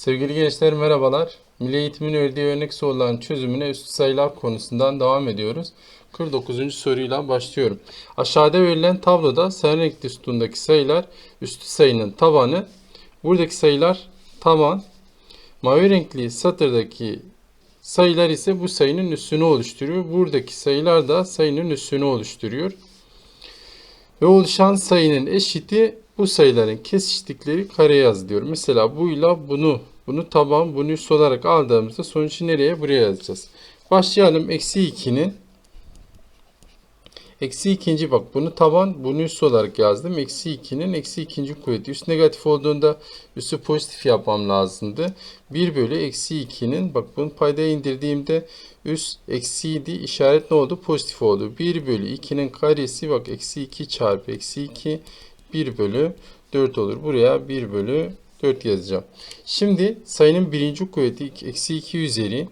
Sevgili gençler merhabalar. Milli Eğitim'in öğrettiği örnek soruların çözümüne üstü sayılar konusundan devam ediyoruz. 49. soruyla başlıyorum. Aşağıda verilen tabloda sarı renkli sütundaki sayılar üstü sayının tabanı. Buradaki sayılar taban. Mavi renkli satırdaki sayılar ise bu sayının üssünü oluşturuyor. Buradaki sayılar da sayının üssünü oluşturuyor. Ve oluşan sayının eşiti bu sayıların kesiştikleri kareye yazılıyor. Mesela buyla bunu, bunu taban, bunu üst olarak aldığımızda sonucu nereye? Buraya yazacağız. Başlayalım. Eksi 2'nin Eksi ikinci bak bunu taban bunu üst olarak yazdım. Eksi 2'nin eksi ikinci kuvveti. Üst negatif olduğunda üssü pozitif yapmam lazımdı. 1 bölü eksi 2'nin bak bunu paydaya indirdiğimde üst eksiydi. işaret ne oldu? Pozitif oldu. 1 bölü 2'nin karesi bak eksi 2 çarpı eksi 2 1 bölü 4 olur. Buraya 1 bölü 4 yazacağım. Şimdi sayının birinci kuvveti eksi 2 üzeri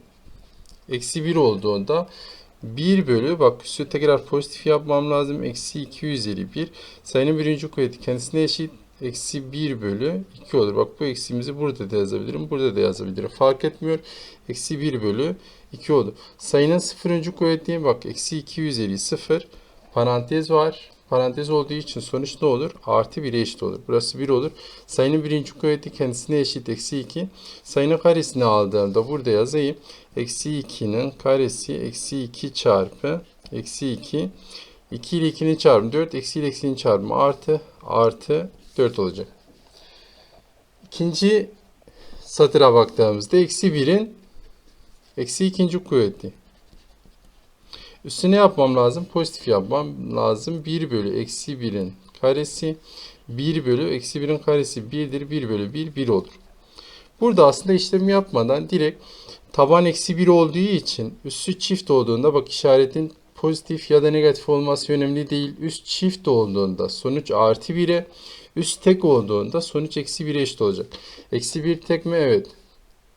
eksi 1 olduğunda 1 bölü bak üstü tekrar pozitif yapmam lazım. Eksi 2 üzeri 1. Sayının birinci kuvveti kendisine eşit. Eksi 1 bölü 2 olur. Bak bu eksiğimizi burada da yazabilirim. Burada da yazabilirim. Fark etmiyor. Eksi 1 bölü 2 oldu. Sayının sıfırıncı kuvveti bak eksi 2 üzeri 0. Parantez var. Parantez olduğu için sonuç ne olur? Artı 1'e eşit olur. Burası 1 olur. Sayının birinci kuvveti kendisine eşit. Eksi 2. Sayının karesini aldığımda burada yazayım. Eksi 2'nin karesi eksi 2 çarpı eksi 2. 2 ile 2'nin çarpımı 4. Eksi ile eksinin çarpımı artı artı 4 olacak. İkinci satıra baktığımızda eksi 1'in eksi ikinci kuvveti. Üstüne yapmam lazım? Pozitif yapmam lazım. 1 bölü eksi 1'in karesi 1 bölü eksi 1'in karesi 1'dir. 1 bölü 1 1 olur. Burada aslında işlemi yapmadan direkt taban eksi 1 olduğu için üssü çift olduğunda bak işaretin pozitif ya da negatif olması önemli değil. Üst çift olduğunda sonuç artı 1'e üst tek olduğunda sonuç eksi 1'e eşit olacak. Eksi 1 tek mi? Evet.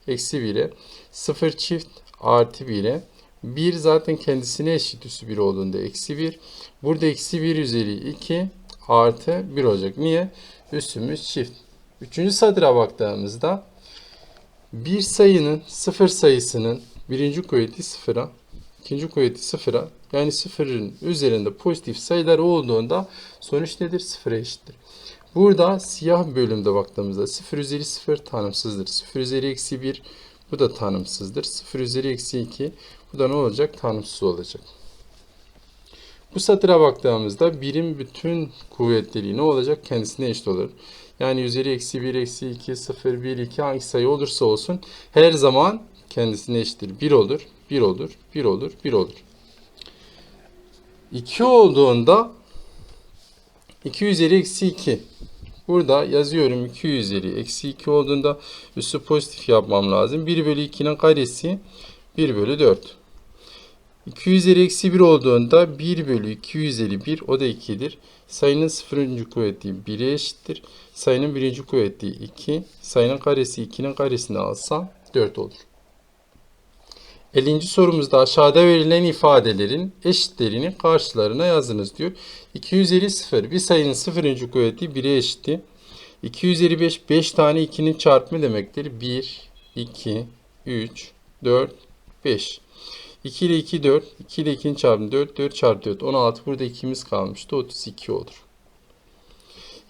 Eksi 1'e 0 çift artı 1'e 1 zaten kendisine eşit üssü 1 olduğunda eksi 1. Burada eksi 1 üzeri 2 artı 1 olacak. Niye? Üssümüz çift. Üçüncü satıra baktığımızda bir sayının sıfır sayısının birinci kuvveti sıfıra, ikinci kuvveti sıfıra yani sıfırın üzerinde pozitif sayılar olduğunda sonuç nedir? Sıfıra eşittir. Burada siyah bölümde baktığımızda 0 üzeri 0 tanımsızdır. 0 üzeri eksi 1 bu da tanımsızdır. 0 üzeri eksi 2 bu da ne olacak? Tanımsız olacak. Bu satıra baktığımızda birim bütün kuvvetleri ne olacak? Kendisine eşit olur. Yani üzeri eksi 1, eksi 2, 0, 1, 2 hangi sayı olursa olsun her zaman kendisine eşittir. 1 olur, 1 olur, 1 olur, 1 olur. 2 olduğunda 2 üzeri eksi 2. Burada yazıyorum 2 üzeri eksi 2 olduğunda üssü pozitif yapmam lazım. 1 bölü 2'nin karesi 1 bölü 4. 2 üzeri eksi 1 olduğunda 1 bölü 2 üzeri 1 o da 2'dir. Sayının sıfırıncı kuvveti 1'e eşittir. Sayının birinci kuvveti 2. Sayının karesi 2'nin karesini alsam 4 olur. 50. sorumuzda aşağıda verilen ifadelerin eşitlerini karşılarına yazınız diyor. 2 üzeri 0 bir sayının sıfırıncı kuvveti 1'e eşitti. 2 üzeri 5 5 tane 2'nin çarpımı demektir. 1, 2, 3, 4, 5. 2 ile 2 4. 2 ile 2'nin çarpımı 4. 4 çarpı 4 16. Burada 2'miz kalmıştı. 32 olur.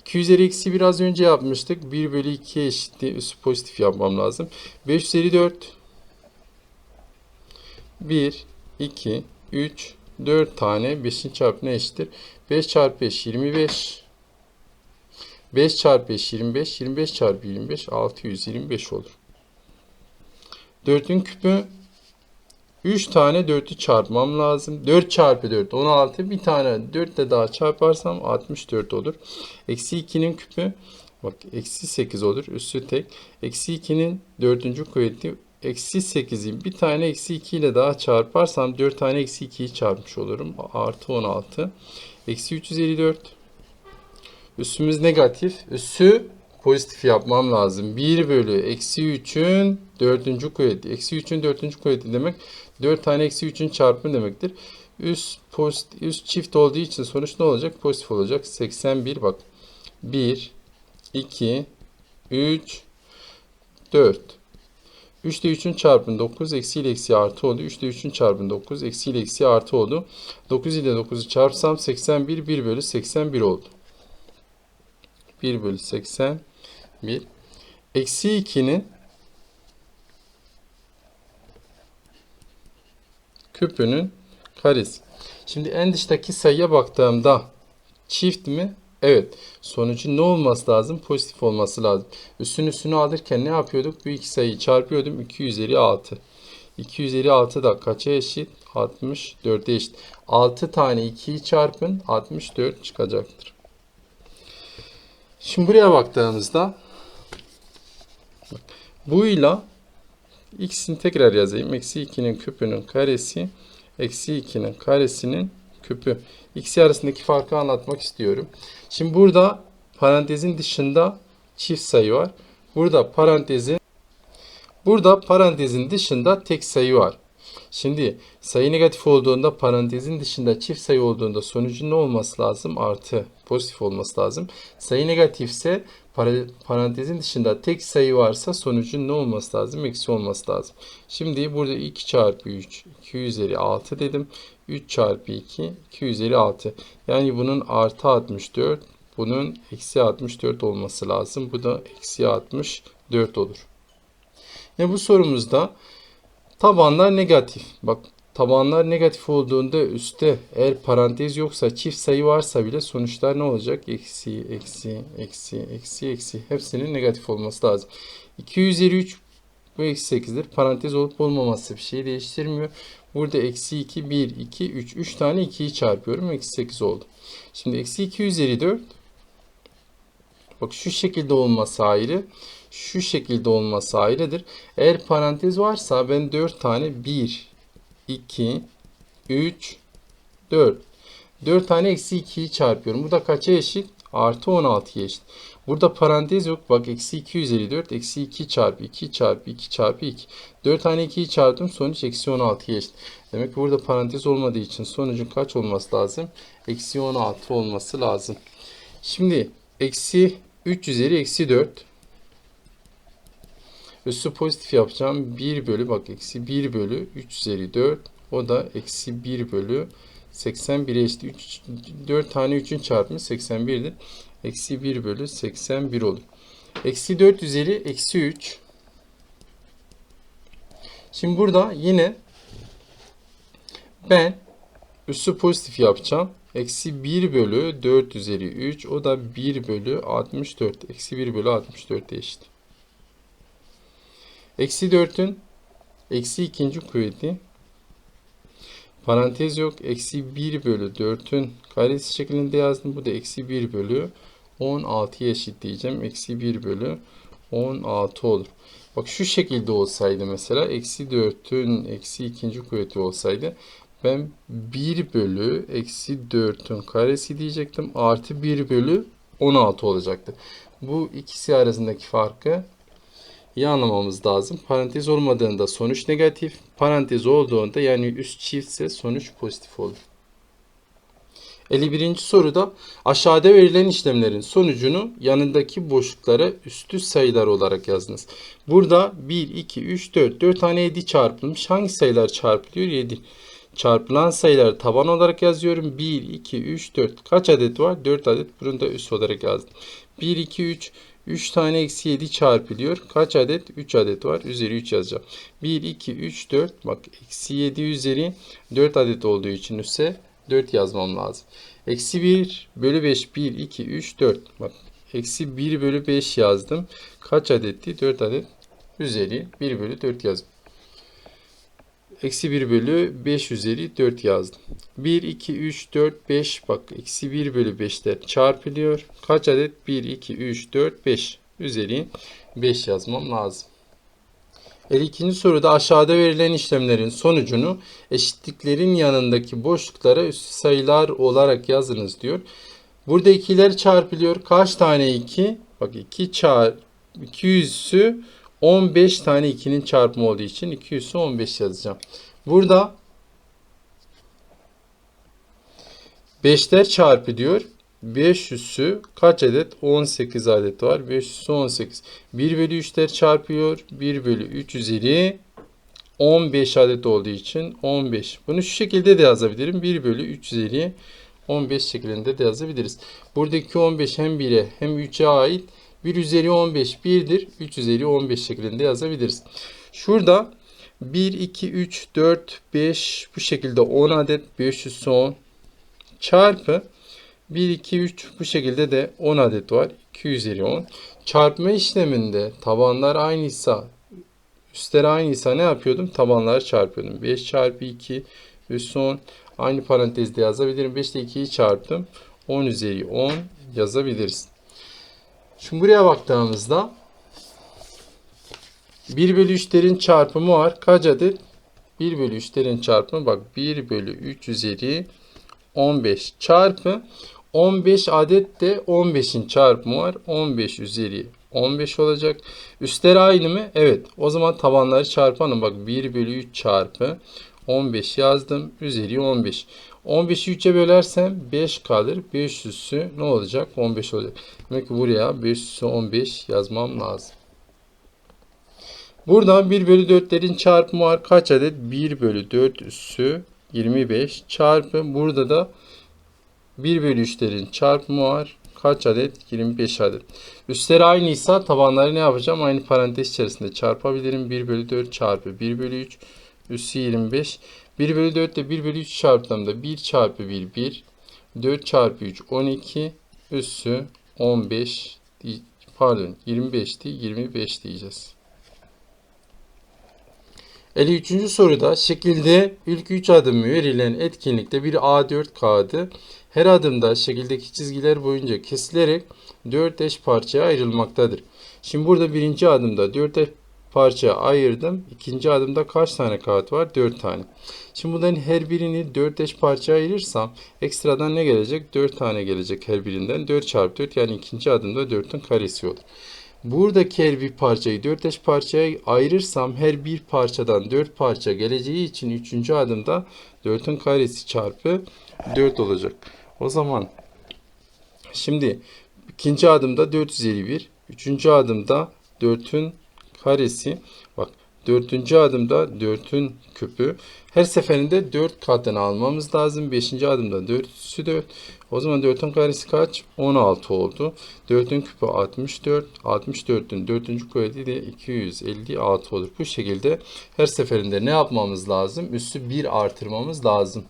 2 üzeri eksi 1 az önce yapmıştık. 1 bölü 2'ye eşitti. Üssü pozitif yapmam lazım. 5 üzeri 4. 1, 2, 3, 4 tane 5'in çarpımına eşittir. 5 çarpı 5 25. 5 çarpı 5 25. 25 çarpı 25 625 olur. 4'ün küpü 3 tane 4'ü çarpmam lazım. 4 çarpı 4 16. Bir tane 4 de daha çarparsam 64 olur. Eksi 2'nin küpü bak eksi 8 olur. Üssü tek. Eksi 2'nin 4. kuvveti eksi 8'i bir tane eksi 2 ile daha çarparsam 4 tane eksi 2'yi çarpmış olurum. Artı 16. Eksi 354. Üssümüz negatif. Üssü pozitif yapmam lazım. 1 bölü eksi 3'ün 4. kuvveti. Eksi 3'ün 4. kuvveti demek 4 tane eksi 3'ün çarpımı demektir. Üst, pozitif, üst çift olduğu için sonuç ne olacak? Pozitif olacak. 81 bak. 1, 2, 3, 4. 3 ile 3'ün çarpımı 9 eksi ile eksi artı oldu. 3 ile 3'ün çarpımı 9 eksi ile eksi artı oldu. 9 ile 9'u çarpsam 81 1 bölü 81 oldu. 1 bölü 81 eksi 2'nin küpünün karesi. Şimdi en dıştaki sayıya baktığımda çift mi? Evet. Sonucun ne olması lazım? Pozitif olması lazım. Üstün üstünü alırken ne yapıyorduk? Bu iki sayıyı çarpıyordum. 2 üzeri 6. 2 üzeri 6 da kaça eşit? 64'e eşit. 6 tane 2'yi çarpın. 64 çıkacaktır. Şimdi buraya baktığımızda buyla x'ini tekrar yazayım. Eksi 2'nin küpünün karesi eksi 2'nin karesinin küpü. İkisi arasındaki farkı anlatmak istiyorum. Şimdi burada parantezin dışında çift sayı var. Burada parantezin burada parantezin dışında tek sayı var. Şimdi sayı negatif olduğunda parantezin dışında çift sayı olduğunda sonucun ne olması lazım? Artı pozitif olması lazım. Sayı negatifse para- parantezin dışında tek sayı varsa sonucun ne olması lazım? Eksi olması lazım. Şimdi burada 2 çarpı 3 2 üzeri 6 dedim. 3 çarpı 2 2 üzeri 6. Yani bunun artı 64 bunun eksi 64 olması lazım. Bu da eksi 64 olur. Yine bu sorumuzda tabanlar negatif. Bak tabanlar negatif olduğunda üstte eğer parantez yoksa çift sayı varsa bile sonuçlar ne olacak? Eksi, eksi, eksi, eksi, eksi. Hepsinin negatif olması lazım. 2 üzeri 3 bu eksi 8'dir. Parantez olup olmaması bir şeyi değiştirmiyor. Burada eksi 2, 1, 2, 3. 3 tane 2'yi çarpıyorum. Eksi 8 oldu. Şimdi eksi 2 üzeri 4. Bak şu şekilde olması ayrı. Şu şekilde olması ayrıdır. Eğer parantez varsa ben 4 tane 1, 2, 3, 4. 4 tane eksi 2'yi çarpıyorum. Bu da kaça eşit? Artı 16'ya eşit. Burada parantez yok. Bak eksi 2 üzeri 4. Eksi 2 çarpı 2 çarpı 2 çarpı 2. 4 tane 2'yi çarptım. Sonuç eksi 16'ya eşit. Demek ki burada parantez olmadığı için sonucun kaç olması lazım? Eksi 16 olması lazım. Şimdi eksi 3 üzeri eksi 4. Üstü pozitif yapacağım. 1 bölü bak eksi 1 bölü 3 üzeri 4. O da eksi 1 bölü 81'e eşit. 3, 4 tane 3'ün çarpımı 81'dir. Eksi 1 bölü 81 olur. Eksi 4 üzeri eksi 3. Şimdi burada yine ben üssü pozitif yapacağım. Eksi 1 bölü 4 üzeri 3. O da 1 bölü 64. Eksi 1 bölü 64 eşit. Eksi 4'ün eksi ikinci kuvveti. Parantez yok. Eksi 1 bölü 4'ün karesi şeklinde yazdım. Bu da eksi 1 bölü 16'ya eşit diyeceğim. Eksi 1 bölü 16 olur. Bak şu şekilde olsaydı mesela eksi 4'ün eksi ikinci kuvveti olsaydı ben 1 bölü eksi 4'ün karesi diyecektim. Artı 1 bölü 16 olacaktı. Bu ikisi arasındaki farkı iyi anlamamız lazım. Parantez olmadığında sonuç negatif. Parantez olduğunda yani üst çiftse sonuç pozitif olur. 51. soruda aşağıda verilen işlemlerin sonucunu yanındaki boşluklara üstü sayılar olarak yazınız. Burada 1, 2, 3, 4. 4 tane 7 çarpılmış. Hangi sayılar çarpılıyor? 7. Çarpılan sayıları taban olarak yazıyorum. 1, 2, 3, 4. Kaç adet var? 4 adet. Bunu da üst olarak yazdım. 1, 2, 3. 3 tane eksi 7 çarpılıyor. Kaç adet? 3 adet var. Üzeri 3 yazacağım. 1, 2, 3, 4. Bak eksi 7 üzeri 4 adet olduğu için üsse 4 yazmam lazım. Eksi 1 bölü 5. 1, 2, 3, 4. Bak eksi 1 bölü 5 yazdım. Kaç adetti? 4 adet. Üzeri 1 bölü 4 yazdım. Eksi 1 bölü 5 üzeri 4 yazdım. 1, 2, 3, 4, 5. Bak eksi 1 bölü 5'ler çarpılıyor. Kaç adet? 1, 2, 3, 4, 5. Üzeri 5 yazmam lazım. 52. soruda aşağıda verilen işlemlerin sonucunu eşitliklerin yanındaki boşluklara üstü sayılar olarak yazınız diyor. Burada ikiler çarpılıyor. Kaç tane 2? Bak 2 çarp 200'ü 15 tane 2'nin çarpımı olduğu için 200'ü 15 yazacağım. Burada 5'ler çarpı diyor. 500'ü kaç adet? 18 adet var. 500'ü 18. 1 bölü 3'ler çarpıyor. 1 bölü 3 üzeri 15 adet olduğu için 15. Bunu şu şekilde de yazabilirim. 1 bölü 3 üzeri 15 şeklinde de yazabiliriz. Buradaki 15 hem 1'e hem 3'e ait. 1 üzeri 15 1'dir. 3 üzeri 15 şeklinde yazabiliriz. Şurada 1, 2, 3, 4, 5 bu şekilde 10 adet 510 çarpı 1, 2, 3 bu şekilde de 10 adet var. 2 üzeri 10. Çarpma işleminde tabanlar aynıysa üstler aynıysa ne yapıyordum? Tabanları çarpıyordum. 5 çarpı 2 üstü 10. Aynı parantezde yazabilirim. 5 ile 2'yi çarptım. 10 üzeri 10 yazabiliriz. Şimdi buraya baktığımızda 1 bölü 3'lerin çarpımı var. Kaç adet? 1 bölü 3'lerin çarpımı bak 1 bölü 3 üzeri 15 çarpı 15 adet de 15'in çarpımı var. 15 üzeri 15 olacak. Üstler aynı mı? Evet. O zaman tabanları çarpanım. Bak 1 bölü 3 çarpı 15 yazdım. Üzeri 15. 15'i 3'e bölersem 5 kalır. 500'ü ne olacak? 15 olacak. Demek ki buraya 500'ü 15 yazmam lazım. Buradan 1 bölü 4'lerin çarpımı var. Kaç adet? 1 bölü 4 üssü 25 çarpı burada da 1 bölü 3'lerin çarpımı var. Kaç adet? 25 adet. Üstleri aynıysa tabanları ne yapacağım? Aynı parantez içerisinde çarpabilirim. 1 bölü 4 çarpı 1 bölü 3 üssü 25. 1 bölü 4 ile 1 bölü 3 çarptığımda 1 çarpı 1 1. 4 çarpı 3 12 üssü 15 pardon 25'ti 25 diyeceğiz. 53. soruda şekilde ilk 3 adım verilen etkinlikte bir A4 kağıdı her adımda şekildeki çizgiler boyunca kesilerek 4 eş parçaya ayrılmaktadır. Şimdi burada birinci adımda 4 eş parçaya ayırdım. İkinci adımda kaç tane kağıt var? 4 tane. Şimdi bunların her birini 4 eş parçaya ayırırsam ekstradan ne gelecek? 4 tane gelecek her birinden. 4 çarpı 4 yani ikinci adımda 4'ün karesi olur. Buradaki her bir parçayı 4 eş parçaya ayırırsam her bir parçadan 4 parça geleceği için 3. adımda 4'ün karesi çarpı 4 olacak. O zaman şimdi ikinci adımda 4 üzeri 1. Üçüncü adımda 4'ün karesi. Bak dördüncü adımda 4'ün küpü. Her seferinde 4 katını almamız lazım. Beşinci adımda 4 üssü 4. O zaman 4'ün karesi kaç? 16 oldu. 4'ün küpü 64. 64'ün 4. kuvveti de 256 olur. Bu şekilde her seferinde ne yapmamız lazım? Üssü 1 artırmamız lazım.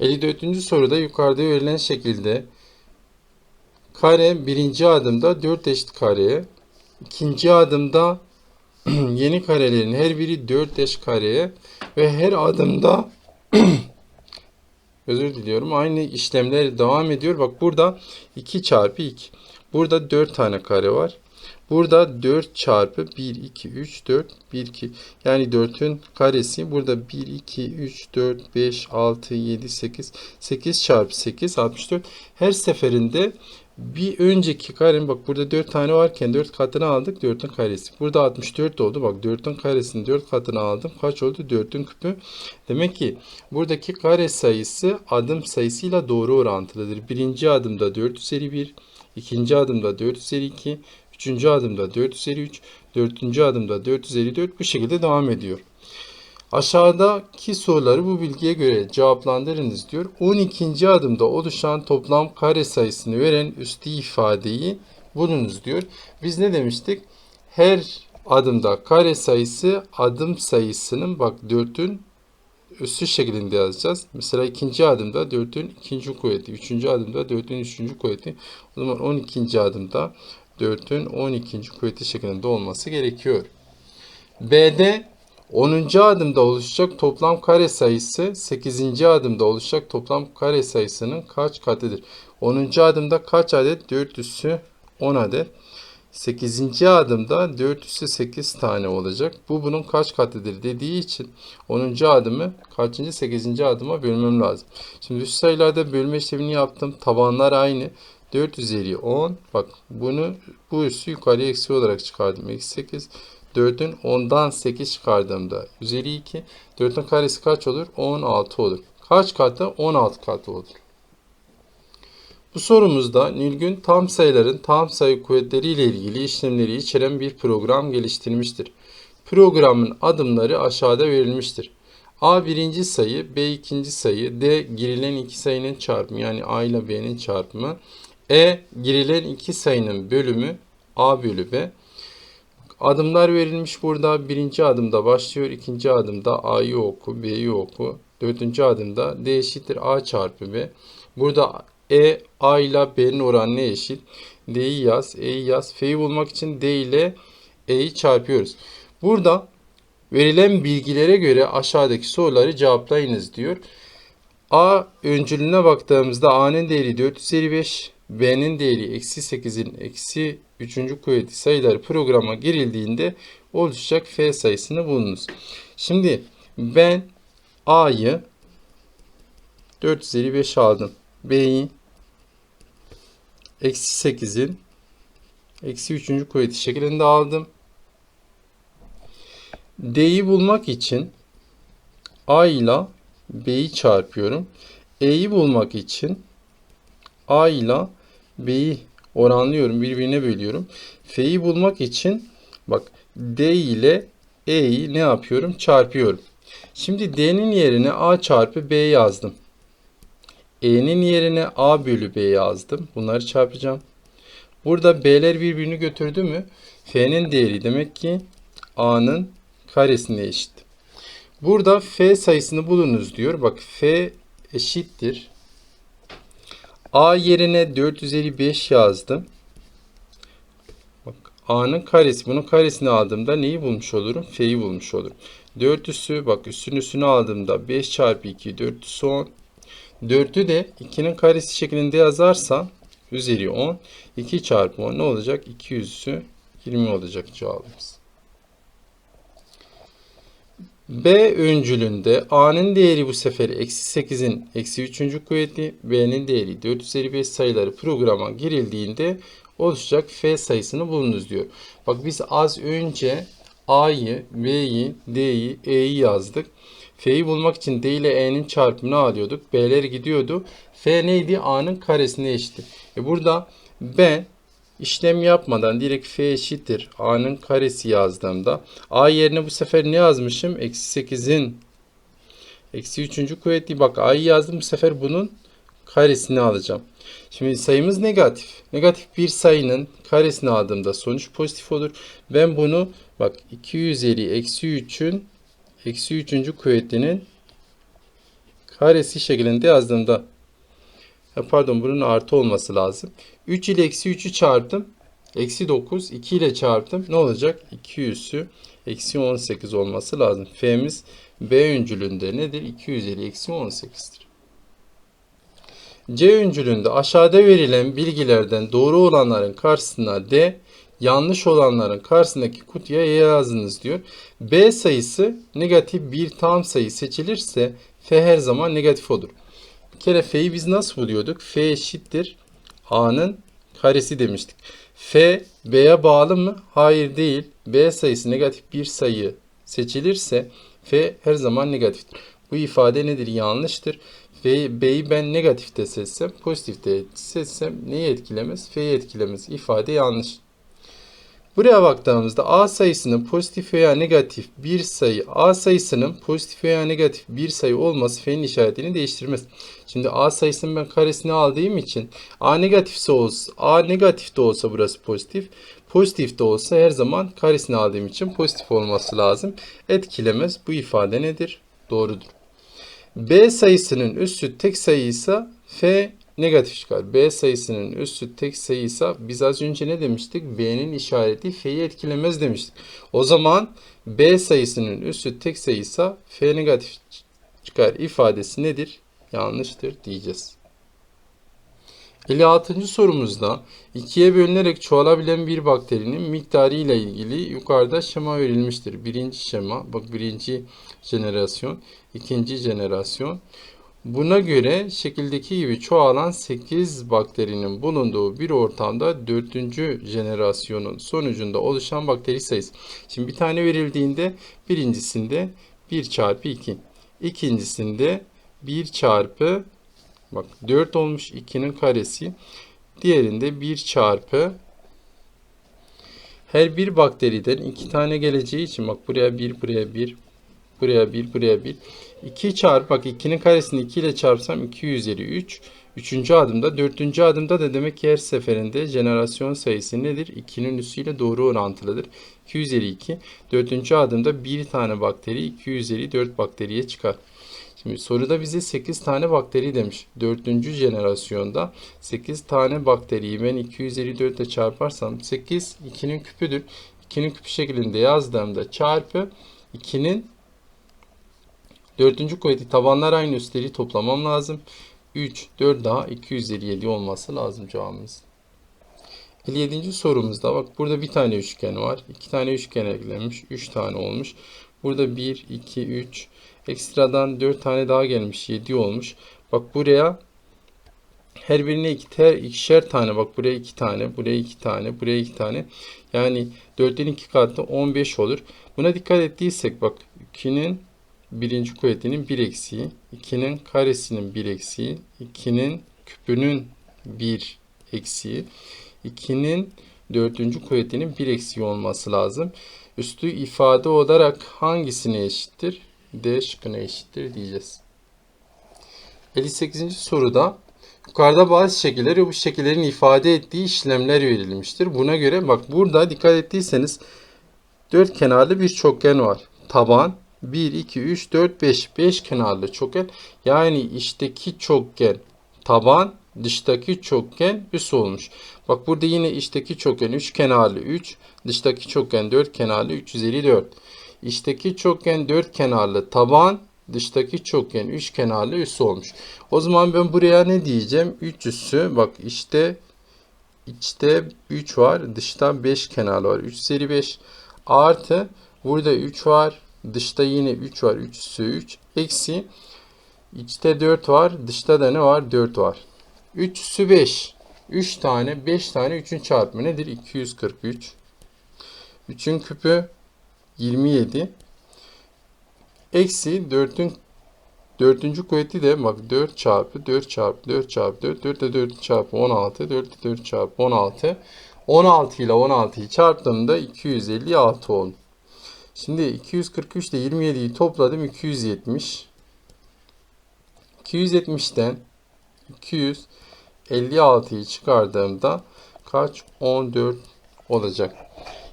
54. soruda yukarıda verilen şekilde kare birinci adımda 4 eşit kareye, ikinci adımda yeni karelerin her biri 4 eş kareye ve her adımda özür diliyorum aynı işlemler devam ediyor. Bak burada 2 çarpı 2. Burada 4 tane kare var. Burada 4 çarpı 1, 2, 3, 4, 1, 2. Yani 4'ün karesi. Burada 1, 2, 3, 4, 5, 6, 7, 8. 8 çarpı 8, 64. Her seferinde bir önceki karenin bak burada 4 tane varken 4 katını aldık 4'ün karesi. Burada 64 oldu. Bak 4'ün karesini 4 katını aldım. Kaç oldu? 4'ün küpü. Demek ki buradaki kare sayısı adım sayısıyla doğru orantılıdır. Birinci adımda 4 üzeri 1. ikinci adımda 4 üzeri 2. Üçüncü adımda 4 üzeri 3. Dördüncü adımda 4 üzeri 4. Bu şekilde devam ediyor. Aşağıdaki soruları bu bilgiye göre cevaplandırınız diyor. 12. adımda oluşan toplam kare sayısını veren üstü ifadeyi bulunuz diyor. Biz ne demiştik? Her adımda kare sayısı adım sayısının bak 4'ün üssü şeklinde yazacağız. Mesela ikinci adımda 4'ün ikinci kuvveti, üçüncü adımda 4'ün üçüncü kuvveti. O zaman 12. adımda 4'ün 12. kuvveti şeklinde olması gerekiyor. B'de 10. adımda oluşacak toplam kare sayısı 8. adımda oluşacak toplam kare sayısının kaç katıdır? 10. adımda kaç adet? 4 üssü 10 adet. 8. adımda 4 üssü 8 tane olacak. Bu bunun kaç katıdır dediği için 10. adımı kaçıncı 8. adıma bölmem lazım. Şimdi üst sayılarda bölme işlemini yaptım. Tabanlar aynı. 4 üzeri 10. Bak bunu bu üssü yukarıya eksi olarak çıkardım. Eksi 8. 4'ün 10'dan 8 çıkardığımda üzeri 2. 4'ün karesi kaç olur? 16 olur. Kaç katı? 16 katı olur. Bu sorumuzda Nilgün tam sayıların tam sayı kuvvetleri ile ilgili işlemleri içeren bir program geliştirmiştir. Programın adımları aşağıda verilmiştir. A birinci sayı, B ikinci sayı, D girilen iki sayının çarpımı yani A ile B'nin çarpımı, E girilen iki sayının bölümü A bölü B. Adımlar verilmiş burada. Birinci adımda başlıyor. ikinci adımda A'yı oku, B'yi oku. Dördüncü adımda D eşittir A çarpı B. Burada E, A ile B'nin oranına eşit. D'yi yaz, E'yi yaz. F'yi bulmak için D ile E'yi çarpıyoruz. Burada verilen bilgilere göre aşağıdaki soruları cevaplayınız diyor. A öncülüğüne baktığımızda A'nın değeri 455, B'nin değeri eksi 8'in eksi 3. kuvveti sayıları programa girildiğinde oluşacak F sayısını bulunuz. Şimdi ben A'yı 455 aldım. B'yi eksi 8'in eksi 3. kuvveti şeklinde aldım. D'yi bulmak için A ile B'yi çarpıyorum. E'yi bulmak için A ile B'yi oranlıyorum. Birbirine bölüyorum. F'yi bulmak için bak D ile E'yi ne yapıyorum? Çarpıyorum. Şimdi D'nin yerine A çarpı B yazdım. E'nin yerine A bölü B yazdım. Bunları çarpacağım. Burada B'ler birbirini götürdü mü? F'nin değeri demek ki A'nın karesine eşit. Burada F sayısını bulunuz diyor. Bak F eşittir. A yerine 455 yazdım. Bak A'nın karesi. Bunun karesini aldığımda neyi bulmuş olurum? F'yi bulmuş olurum. 4 üssü bak üssün üssünü aldığımda 5 çarpı 2 4 üssü 10. 4'ü de 2'nin karesi şeklinde yazarsam üzeri 10. 2 çarpı 10 ne olacak? 200 üssü 20 olacak cevabımız. B öncülünde A'nın değeri bu sefer eksi 8'in eksi 3. kuvveti, B'nin değeri 455 sayıları programa girildiğinde oluşacak F sayısını bulunuz diyor. Bak biz az önce A'yı, B'yi, D'yi, E'yi yazdık. F'yi bulmak için D ile E'nin çarpımını alıyorduk. B'ler gidiyordu. F neydi? A'nın karesine eşitti. E burada ben işlem yapmadan direkt f eşittir a'nın karesi yazdığımda a yerine bu sefer ne yazmışım? Eksi 8'in eksi 3. kuvveti bak a'yı yazdım bu sefer bunun karesini alacağım. Şimdi sayımız negatif. Negatif bir sayının karesini aldığımda sonuç pozitif olur. Ben bunu bak 2 üzeri eksi 3'ün eksi 3. kuvvetinin karesi şeklinde yazdığımda pardon bunun artı olması lazım. 3 ile eksi 3'ü çarptım. Eksi 9. 2 ile çarptım. Ne olacak? 2 üssü eksi 18 olması lazım. F'miz B öncülünde nedir? 2 üzeri eksi 18'dir. C öncülünde aşağıda verilen bilgilerden doğru olanların karşısına D, yanlış olanların karşısındaki kutuya E yazınız diyor. B sayısı negatif bir tam sayı seçilirse F her zaman negatif olur. Kere F'yi biz nasıl buluyorduk? F eşittir A'nın karesi demiştik. F B'ye bağlı mı? Hayır değil. B sayısı negatif bir sayı seçilirse F her zaman negatiftir. Bu ifade nedir? Yanlıştır. F, B'yi ben negatifte seçsem, pozitifte seçsem neyi etkilemez? F'yi etkilemez. İfade yanlış. Buraya baktığımızda A sayısının pozitif veya negatif bir sayı, A sayısının pozitif veya negatif bir sayı olması F'nin işaretini değiştirmez. Şimdi A sayısının ben karesini aldığım için A negatifse olsa, A negatif de olsa burası pozitif, pozitif de olsa her zaman karesini aldığım için pozitif olması lazım. Etkilemez. Bu ifade nedir? Doğrudur. B sayısının üssü tek sayıysa F negatif çıkar. B sayısının üssü tek sayıysa biz az önce ne demiştik? B'nin işareti F'yi etkilemez demiştik. O zaman B sayısının üssü tek sayıysa F negatif çıkar ifadesi nedir? Yanlıştır diyeceğiz. 56. sorumuzda ikiye bölünerek çoğalabilen bir bakterinin miktarı ile ilgili yukarıda şema verilmiştir. Birinci şema, bak birinci jenerasyon, ikinci jenerasyon. Buna göre şekildeki gibi çoğalan 8 bakterinin bulunduğu bir ortamda 4. jenerasyonun sonucunda oluşan bakteri sayısı. Şimdi bir tane verildiğinde birincisinde 1 çarpı 2. İkincisinde 1 çarpı Bak 4 olmuş 2'nin karesi. Diğerinde 1 çarpı her bir bakteriden 2 tane geleceği için bak buraya 1 buraya 1 buraya 1 buraya 1 2 çarpı bak 2'nin karesini 2 ile çarpsam 2 üzeri 3 Üçüncü adımda, dördüncü adımda da demek ki her seferinde jenerasyon sayısı nedir? 2'nin üssüyle doğru orantılıdır. 2 üzeri 2. Dördüncü adımda bir tane bakteri 2 üzeri 4 bakteriye çıkar. Şimdi soruda bize 8 tane bakteri demiş. Dördüncü jenerasyonda 8 tane bakteriyi ben 2 üzeri 4 ile çarparsam 8 2'nin küpüdür. 2'nin küpü şeklinde yazdığımda çarpı 2'nin dördüncü kuvveti tabanlar aynı üstleri toplamam lazım. 3, 4 daha 2 üzeri 7 olması lazım cevabımız. 57. sorumuzda bak burada bir tane üçgen var. 2 tane üçgen eklenmiş. 3 tane olmuş. Burada 1, 2, 3. Ekstradan 4 tane daha gelmiş. 7 olmuş. Bak buraya her birine iki ter, ikişer tane. Bak buraya 2 tane. Buraya 2 tane. Buraya 2 tane. Yani 4'ün 2 katı 15 olur. Buna dikkat ettiysek bak 2'nin birinci kuvvetinin bir eksiği, 2'nin karesinin bir eksiği, 2'nin küpünün bir eksiği, 2'nin dördüncü kuvvetinin bir eksiği olması lazım. Üstü ifade olarak hangisine eşittir? D şıkkına eşittir diyeceğiz. 58. soruda yukarıda bazı şekiller ve bu şekillerin ifade ettiği işlemler verilmiştir. Buna göre bak burada dikkat ettiyseniz dört kenarlı bir çokgen var. Taban, 1, 2, 3, 4, 5. 5 kenarlı çokgen. Yani içteki çokgen taban, dıştaki çokgen üs olmuş. Bak burada yine içteki çokgen 3 kenarlı 3, dıştaki çokgen 4 kenarlı 3 üzeri 4. İçteki çokgen 4 kenarlı taban, dıştaki çokgen 3 kenarlı üs olmuş. O zaman ben buraya ne diyeceğim? 3 üssü bak işte içte 3 var, dışta 5 kenarlı var. 3 üzeri 5 artı burada 3 var, Dışta yine 3 var. 3 üssü 3. Eksi. İçte 4 var. Dışta da ne var? 4 var. 3 üssü 5. 3 tane 5 tane 3'ün çarpımı nedir? 243. 3'ün küpü 27. Eksi 4'ün Dördüncü kuvveti de bak 4 çarpı 4 çarpı 4 çarpı 4 4 de 4 çarpı 16 4 de 4 çarpı 16 16 ile 16'yı çarptığımda 256 oldu. Şimdi 243 ile 27'yi topladım 270. 270'ten 256'yı çıkardığımda kaç? 14 olacak.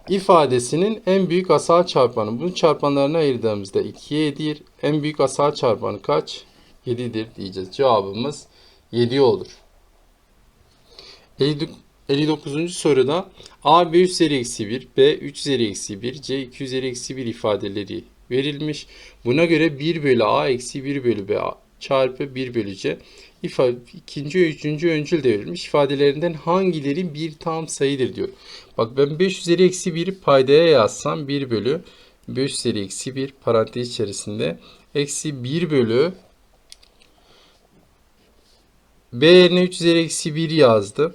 İfadesinin en büyük asal çarpanı. Bunun çarpanlarına ayırdığımızda 2'ye 7'dir. En büyük asal çarpanı kaç? 7'dir diyeceğiz. Cevabımız 7 olur. 59. soruda A B üzeri eksi 1, B 3 üzeri eksi 1, C 2 üzeri eksi 1 ifadeleri verilmiş. Buna göre 1 bölü A eksi 1 bölü B çarpı 1 bölü C ifade, ikinci ve üçüncü öncül de verilmiş. İfadelerinden hangileri bir tam sayıdır diyor. Bak ben 5 üzeri eksi 1'i paydaya yazsam 1 bölü 5 üzeri eksi 1 parantez içerisinde eksi 1 bölü B yerine 3 üzeri eksi 1 yazdım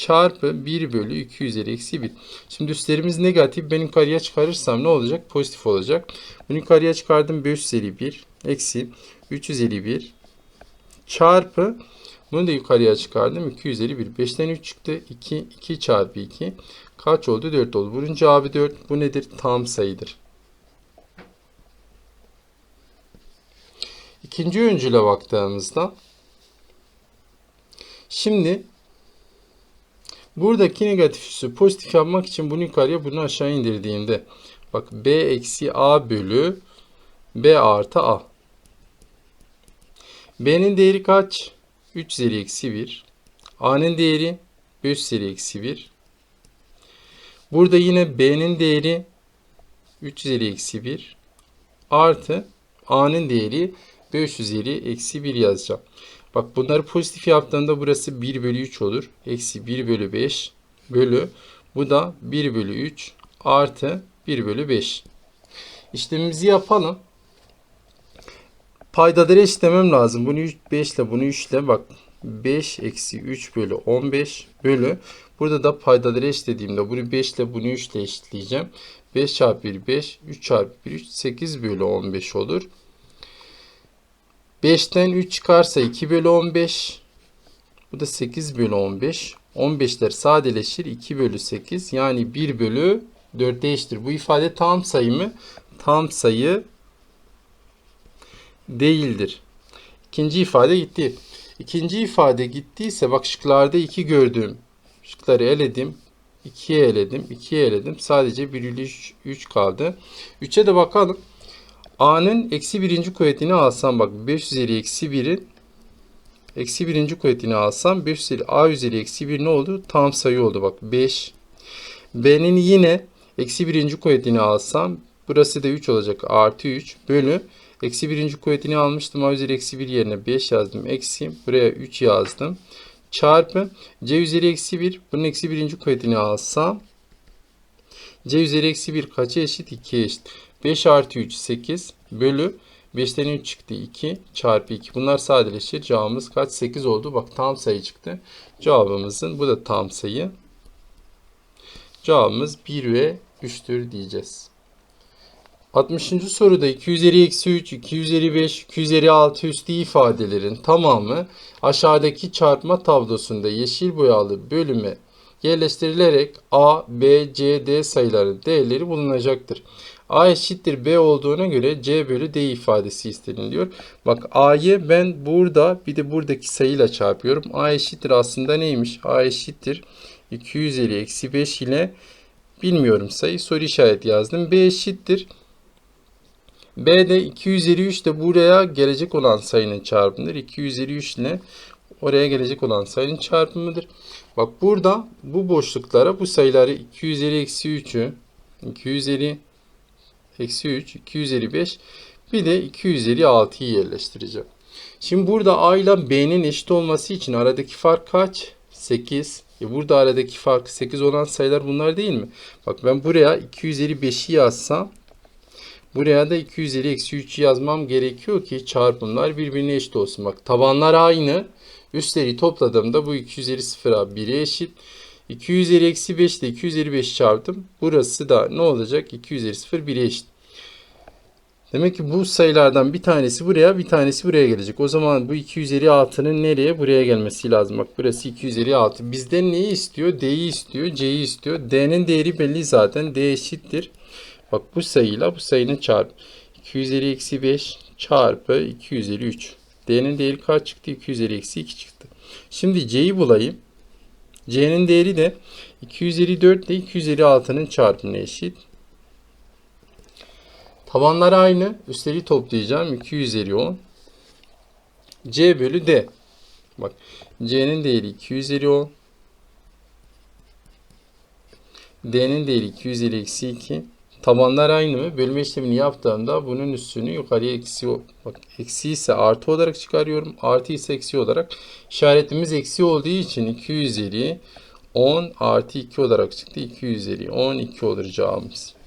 çarpı 1 bölü 2 üzeri eksi 1. Şimdi üstlerimiz negatif. Ben yukarıya çıkarırsam ne olacak? Pozitif olacak. Bunu yukarıya çıkardım. 5 üzeri 1 eksi 3 üzeri 1 çarpı bunu da yukarıya çıkardım. 2 üzeri 1. 5'ten 3 çıktı. 2, 2 çarpı 2. Kaç oldu? 4 oldu. Bunun cevabı 4. Bu nedir? Tam sayıdır. İkinci öncüle baktığımızda şimdi Buradaki negatif üssü pozitif yapmak için bunu yukarıya bunu aşağı indirdiğimde bak b eksi a bölü b artı a. b'nin değeri kaç? 3 üzeri eksi 1. a'nın değeri 5 üzeri eksi 1. Burada yine b'nin değeri 3 üzeri eksi 1 artı a'nın değeri 5 üzeri eksi 1 yazacağım. Bak bunları pozitif yaptığında burası 1 bölü 3 olur. Eksi 1 bölü 5 bölü. Bu da 1 bölü 3 artı 1 bölü 5. İşlemimizi yapalım. Paydaları eşitlemem lazım. Bunu 5 ile bunu 3 ile bak 5 eksi 3 bölü 15 bölü. Burada da paydaları eşitlediğimde bunu 5 ile bunu 3 ile eşitleyeceğim. 5 çarpı 1 5, 3 çarpı 1 3, 8 bölü 15 olur. 5'ten 3 çıkarsa 2 bölü 15. Bu da 8 bölü 15. 15'ler sadeleşir. 2 bölü 8 yani 1 bölü 4 değiştir. Bu ifade tam sayı mı? Tam sayı değildir. İkinci ifade gitti. İkinci ifade gittiyse bak şıklarda 2 gördüm. Şıkları eledim. 2'ye eledim. 2'ye eledim. Sadece 1 bölü 3 kaldı. 3'e de bakalım. A'nın eksi birinci kuvvetini alsam bak 5 üzeri eksi 1'in eksi birinci kuvvetini alsam 5 üzeri A üzeri eksi 1 ne oldu? Tam sayı oldu bak 5. B'nin yine eksi birinci kuvvetini alsam burası da 3 olacak artı 3 bölü eksi birinci kuvvetini almıştım A üzeri eksi 1 yerine 5 yazdım eksi buraya 3 yazdım çarpı C üzeri eksi 1 bunun eksi birinci kuvvetini alsam C üzeri eksi 1 kaça eşit? 2'ye eşit. 5 artı 3 8 bölü 5'ten 3 çıktı 2 çarpı 2. Bunlar sadeleşir. Cevabımız kaç? 8 oldu. Bak tam sayı çıktı. Cevabımızın bu da tam sayı. Cevabımız 1 ve 3'tür diyeceğiz. 60. soruda 2 üzeri eksi 3, 2 üzeri 5, 2 üzeri 6 üstü ifadelerin tamamı aşağıdaki çarpma tablosunda yeşil boyalı bölüme yerleştirilerek A, B, C, D sayıların değerleri bulunacaktır. A eşittir B olduğuna göre C bölü D ifadesi isteniliyor. Bak A'yı ben burada bir de buradaki sayıyla çarpıyorum. A eşittir aslında neymiş? A eşittir 2 üzeri eksi 5 ile bilmiyorum sayı soru işareti yazdım. B eşittir. B de 2 üzeri 3 de buraya gelecek olan sayının çarpımıdır. 2 üzeri 3 ile oraya gelecek olan sayının çarpımıdır. Bak burada bu boşluklara bu sayıları 2 üzeri eksi 3'ü 2 üzeri eksi 3, 2 üzeri 5 bir de 2 üzeri 6'yı yerleştireceğim. Şimdi burada A ile B'nin eşit olması için aradaki fark kaç? 8. E burada aradaki fark 8 olan sayılar bunlar değil mi? Bak ben buraya 2 üzeri 5'i yazsam buraya da 2 üzeri eksi 3'ü yazmam gerekiyor ki çarpımlar birbirine eşit olsun. Bak tabanlar aynı. Üstleri topladığımda bu 2 üzeri 0'a 1'e eşit. 2 üzeri eksi 5 ile 2 üzeri 5 çarptım. Burası da ne olacak? 2 üzeri 0 1'e eşit. Demek ki bu sayılardan bir tanesi buraya bir tanesi buraya gelecek. O zaman bu 2 üzeri 6'nın nereye? Buraya gelmesi lazım. Bak burası 2 üzeri 6. Bizden neyi istiyor? D'yi istiyor. C'yi istiyor. D'nin değeri belli zaten. D eşittir. Bak bu sayıyla bu sayının çarpı. 2 üzeri eksi 5 çarpı 2 üzeri 3. D'nin değeri kaç çıktı? 2 üzeri eksi 2 çıktı. Şimdi C'yi bulayım. C'nin değeri de 2 üzeri 4 ile 2 üzeri 6'nın çarpımına eşit. Tabanlar aynı. Üstleri toplayacağım. 2 üzeri 10. C bölü D. Bak C'nin değeri 2 üzeri 10. D'nin değeri 2 üzeri eksi 2. Tabanlar aynı mı? Bölme işlemini yaptığımda bunun üstünü yukarıya eksi bak eksi ise artı olarak çıkarıyorum. Artı ise eksi olarak. İşaretimiz eksi olduğu için 2 üzeri 10 artı 2 olarak çıktı. 2 üzeri 12 olur cevabımız.